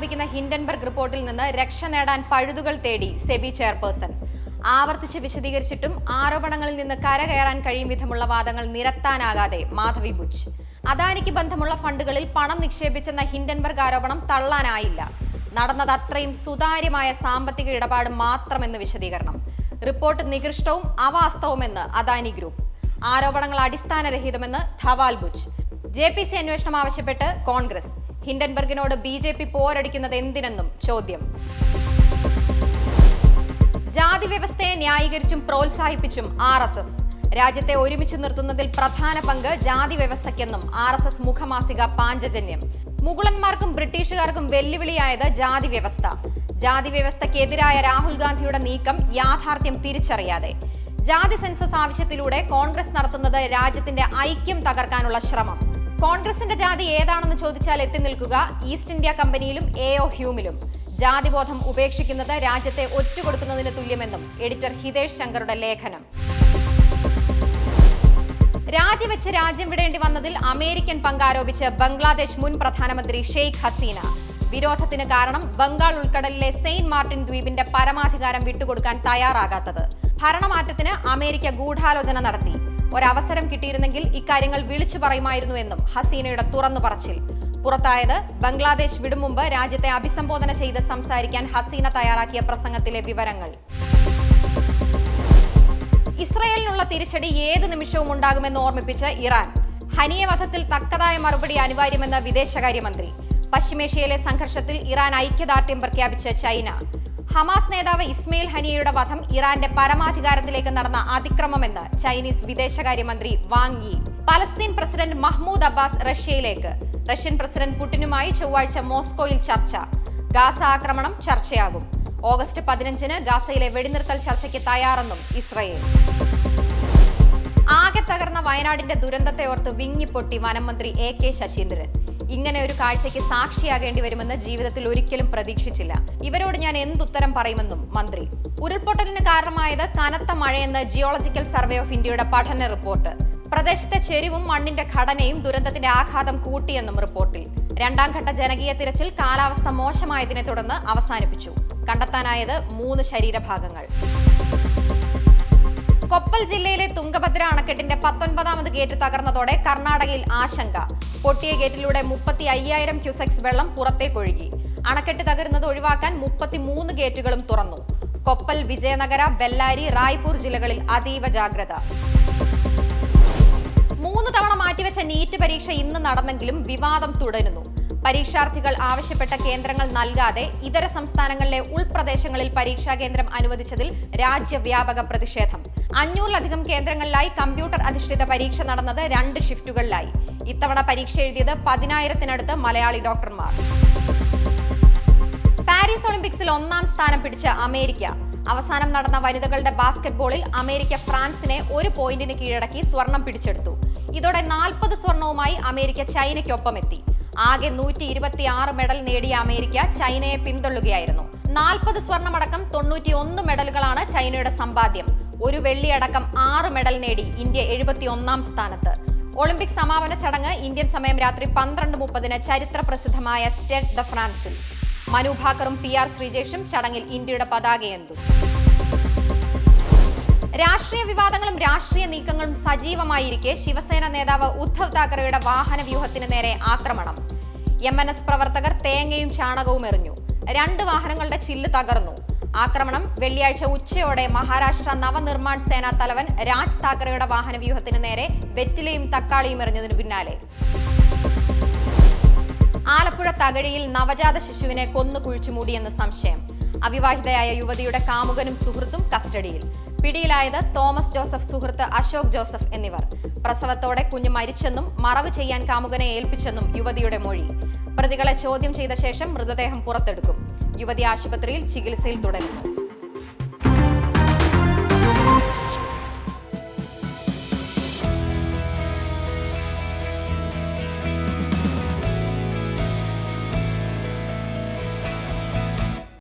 ആരോപിക്കുന്ന Hindenburg റിപ്പോർട്ടിൽ നിന്ന് രക്ഷ നേടാൻ പഴുതുകൾ തേടി സെബി ചെയർപേഴ്സൺ. ആവർത്തിച്ച് വിശദീകരിച്ചിട്ടും ആരോപണങ്ങളിൽ നിന്ന് കരകയറാൻ കഴിയും വിധമുള്ള വാദങ്ങൾ നിരത്താനാകാതെ മാധവി ബുച്ച് അദാനിക്ക് ബന്ധമുള്ള ഫണ്ടുകളിൽ പണം നിക്ഷേപിച്ചെന്ന ഹിൻഡൻബർഗ് ആരോപണം തള്ളാനായില്ല. നടന്നത് അത്രയും സുതാര്യമായ സാമ്പത്തിക ഇടപാട് മാത്രമെന്ന് വിശദീകരണം. റിപ്പോർട്ട് നികൃഷ്ടവും അവാസ്തവുമെന്ന് അദാനി ഗ്രൂപ്പ്. ആരോപണങ്ങൾ അടിസ്ഥാനരഹിതമെന്ന് Dhaval Buch J P C അന്വേഷണം ആവശ്യപ്പെട്ട് കോൺഗ്രസ്. ഹിൻഡൻബർഗിനോട് ബി ജെ പി പോരടിക്കുന്നത് എന്തിനെന്നും ചോദ്യം. ജാതി വ്യവസ്ഥയെ ന്യായീകരിച്ചും പ്രോത്സാഹിപ്പിച്ചും ആർ എസ് എസ്. രാജ്യത്തെ ഒരുമിച്ച് നിർത്തുന്നതിൽ പ്രധാന പങ്ക് ജാതി വ്യവസ്ഥയ്ക്കെന്നും ആർ എസ് എസ് മുഖമാസിക പാഞ്ചജന്യം മുഗളന്മാർക്കും ബ്രിട്ടീഷുകാർക്കും വെല്ലുവിളിയായത് ജാതി വ്യവസ്ഥ ജാതി വ്യവസ്ഥയ്ക്കെതിരായ രാഹുൽ ഗാന്ധിയുടെ നീക്കം യാഥാർത്ഥ്യം തിരിച്ചറിയാതെ. ജാതി സെൻസസ് ആവശ്യത്തിലൂടെ കോൺഗ്രസ് നടത്തുന്നത് രാജ്യത്തിന്റെ ഐക്യം തകർക്കാനുള്ള ശ്രമം. കോൺഗ്രസിന്റെ ജാതി ഏതാണെന്ന് ചോദിച്ചാൽ എത്തി നിൽക്കുക. ഈസ്റ്റ് ഇന്ത്യ കമ്പനിയിലും എ ഒ ഹ്യൂമിലും ജാതിബോധം ഉപേക്ഷിക്കുന്നത് രാജ്യത്തെ ഒറ്റുകൊടുക്കുന്നതിന് തുല്യമെന്നും എഡിറ്റർ ഹിതേഷ് ശങ്കറുടെ ലേഖനം. രാജിവെച്ച് രാജ്യം വിടേണ്ടി വന്നതിൽ അമേരിക്കൻ പങ്കാരോപിച്ച് ബംഗ്ലാദേശ് മുൻ പ്രധാനമന്ത്രി ഷെയ്ഖ് ഹസീന. വിരോധത്തിന് കാരണം ബംഗാൾ ഉൾക്കടലിലെ സെയിന്റ് മാർട്ടിൻ ദ്വീപിന്റെ പരമാധികാരം വിട്ടുകൊടുക്കാൻ തയ്യാറാകാത്തത്. ഭരണമാറ്റത്തിന് അമേരിക്ക ഗൂഢാലോചന നടത്തി. ഒരവസരം കിട്ടിയിരുന്നെങ്കിൽ ഇക്കാര്യങ്ങൾ വിളിച്ചു പറയുമായിരുന്നുവെന്നും ഹസീനയുടെ തുറന്നു പറച്ചിൽ. പുറത്തായത് ബംഗ്ലാദേശ് വിടും മുമ്പ് രാജ്യത്തെ അഭിസംബോധന ചെയ്ത് സംസാരിക്കാൻ ഹസീന തയ്യാറാക്കിയ പ്രസംഗത്തിലെ വിവരങ്ങൾ. ഇസ്രയേലിനുള്ള തിരിച്ചടി ഏത് നിമിഷവും ഉണ്ടാകുമെന്ന് ഓർമ്മിപ്പിച്ച് ഇറാൻ. ഹനിയ വധത്തിൽ തക്കതായ മറുപടി അനിവാര്യമെന്ന് വിദേശകാര്യമന്ത്രി. പശ്ചിമേഷ്യയിലെ സംഘർഷത്തിൽ ഇറാൻ ഐക്യദാർഢ്യം പ്രഖ്യാപിച്ച ചൈന. ഹമാസ് നേതാവ് ഇസ്മയിൽ ഹനിയയുടെ വധം ഇറാന്റെ പരമാധികാരത്തിലേക്ക് നടന്ന അതിക്രമമെന്ന് ചൈനീസ് വിദേശകാര്യമന്ത്രി Wang Yi. Palestine president Mahmoud Abbas റഷ്യയിലേക്ക്. Russian president പുടിനുമായി ചൊവ്വാഴ്ച മോസ്കോയിൽ ചർച്ച. ഗാസ ആക്രമണം ചർച്ചയാകും. ഓഗസ്റ്റ് പതിനഞ്ചിന് ഗാസയിലെ വെടിനിർത്തൽ ചർച്ചയ്ക്ക് തയ്യാറെന്നും ഇസ്രയേൽ. ആകെ തകർന്ന വയനാടിന്റെ ദുരന്തത്തെ ഓർത്ത് വിങ്ങിപ്പൊട്ടി വനംമന്ത്രി എ കെ ശശീന്ദ്രൻ. ഇങ്ങനെ ഒരു കാഴ്ചയ്ക്ക് സാക്ഷിയാകേണ്ടി വരുമെന്ന് ജീവിതത്തിൽ ഒരിക്കലും പ്രതീക്ഷിച്ചില്ല. ഇവരോട് ഞാൻ എന്തുത്തരം പറയുമെന്നും മന്ത്രി. ഉരുൾപൊട്ടലിന് കാരണമായത് കനത്ത മഴയെന്ന് ജിയോളജിക്കൽ സർവേ ഓഫ് ഇന്ത്യയുടെ പഠന റിപ്പോർട്ട്. പ്രദേശത്തെ ചെരിവും മണ്ണിന്റെ ഘടനയും ദുരന്തത്തിന്റെ ആഘാതം കൂട്ടിയെന്നും റിപ്പോർട്ടിൽ. രണ്ടാം ഘട്ട ജനകീയ തിരച്ചിൽ കാലാവസ്ഥ മോശമായതിനെ തുടർന്ന് അവസാനിപ്പിച്ചു. കണ്ടെത്താനായത് മൂന്ന് ശരീരഭാഗങ്ങൾ. കൊപ്പൽ ജില്ലയിലെ തുംഗഭദ്ര അണക്കെട്ടിന്റെ പത്തൊൻപതാമത് ഗേറ്റ് തകർന്നതോടെ കർണാടകയിൽ ആശങ്ക. പൊട്ടിയ ഗേറ്റിലൂടെ മുപ്പത്തി അയ്യായിരം ക്യൂസെക്സ് വെള്ളം പുറത്തേക്കൊഴുകി അണക്കെട്ട് തകരുന്നത് ഒഴിവാക്കാൻ മുപ്പത്തിമൂന്ന് ഗേറ്റുകളും തുറന്നു. കൊപ്പൽ വിജയനഗര ബെല്ലാരി റായ്പൂർ ജില്ലകളിൽ അതീവ ജാഗ്രത. മൂന്ന് തവണ മാറ്റിവെച്ച നീറ്റ് പരീക്ഷ ഇന്ന് നടന്നെങ്കിലും വിവാദം തുടരുന്നു. പരീക്ഷാർത്ഥികൾ ആവശ്യപ്പെട്ട കേന്ദ്രങ്ങൾ നൽകാതെ ഇതര സംസ്ഥാനങ്ങളിലെ ഉൾപ്രദേശങ്ങളിൽ പരീക്ഷാ കേന്ദ്രം അനുവദിച്ചതിൽ രാജ്യവ്യാപക പ്രതിഷേധം. അഞ്ഞൂറിലധികം കേന്ദ്രങ്ങളിലായി കമ്പ്യൂട്ടർ അധിഷ്ഠിത പരീക്ഷ നടന്നത് രണ്ട് ഷിഫ്റ്റുകളിലായി. ഇത്തവണ പരീക്ഷ എഴുതിയത് പതിനായിരത്തിനടുത്ത് മലയാളി ഡോക്ടർമാർ. പാരീസ് ഒളിമ്പിക്സിൽ ഒന്നാം സ്ഥാനം പിടിച്ച അമേരിക്ക. അവസാനം നടന്ന വനിതകളുടെ ബാസ്കറ്റ്ബോളിൽ അമേരിക്ക ഫ്രാൻസിനെ ഒരു പോയിന്റിന് കീഴടക്കി സ്വർണം പിടിച്ചെടുത്തു. ഇതോടെ നാൽപ്പത് സ്വർണവുമായി അമേരിക്ക ചൈനയ്ക്കൊപ്പം എത്തി ആകെ നൂറ്റി ഇരുപത്തി ആറ് മെഡൽ നേടിയ അമേരിക്ക ചൈനയെ പിന്തള്ളുകയായിരുന്നു. നാൽപ്പത് സ്വർണമടക്കം തൊണ്ണൂറ്റി ഒന്ന് മെഡലുകളാണ് ചൈനയുടെ സമ്പാദ്യം. ഒരു വെള്ളിയടക്കം ആറ് മെഡൽ നേടി ഇന്ത്യ എഴുപത്തി ഒന്നാം സ്ഥാനത്ത്. ഒളിമ്പിക് സമാപന ചടങ്ങ് ഇന്ത്യൻ സമയം രാത്രി പന്ത്രണ്ട് മുപ്പതിന് ചരിത്ര പ്രസിദ്ധമായ സ്റ്റെഡ് ദ ഫ്രാൻസിൽ. മനു ഭാക്കറും പി ആർ ശ്രീജേഷും ചടങ്ങിൽ ഇന്ത്യയുടെ പതാകയേന്തും. രാഷ്ട്രീയ വിവാദങ്ങളും രാഷ്ട്രീയ നീക്കങ്ങളും സജീവമായിരിക്കെ ശിവസേന നേതാവ് ഉദ്ധവ് താക്കറെയുടെ വാഹന വ്യൂഹത്തിന് നേരെ ആക്രമണം. എം എൻ എസ് പ്രവർത്തകർ തേങ്ങയും ചാണകവും എറിഞ്ഞു. രണ്ട് വാഹനങ്ങളുടെ ചില്ല് തകർന്നു. ആക്രമണം വെള്ളിയാഴ്ച ഉച്ചയോടെ മഹാരാഷ്ട്ര നവനിർമ്മാൺ സേനാ തലവൻ രാജ് താക്കറെയുടെ വാഹന വ്യൂഹത്തിന് നേരെ വെറ്റിലയും തക്കാളിയും എറിഞ്ഞതിന് പിന്നാലെ. ആലപ്പുഴ തകഴിയിൽ നവജാത ശിശുവിനെ കൊന്നു കുഴിച്ചു മൂടിയെന്ന് സംശയം. അവിവാഹിതയായ യുവതിയുടെ കാമുകനും സുഹൃത്തും കസ്റ്റഡിയിൽ. പിടിയിലായത് തോമസ് ജോസഫ് സുഹൃത്ത് അശോക് ജോസഫ് എന്നിവർ. പ്രസവത്തോടെ കുഞ്ഞ് മരിച്ചെന്നും മറവ് ചെയ്യാൻ കാമുകനെ ഏൽപ്പിച്ചെന്നും യുവതിയുടെ മൊഴി. പ്രതികളെ ചോദ്യം ചെയ്ത ശേഷം മൃതദേഹം പുറത്തെടുക്കും. യുവതി ആശുപത്രിയിൽ ചികിത്സയിൽ തുടരുന്നു.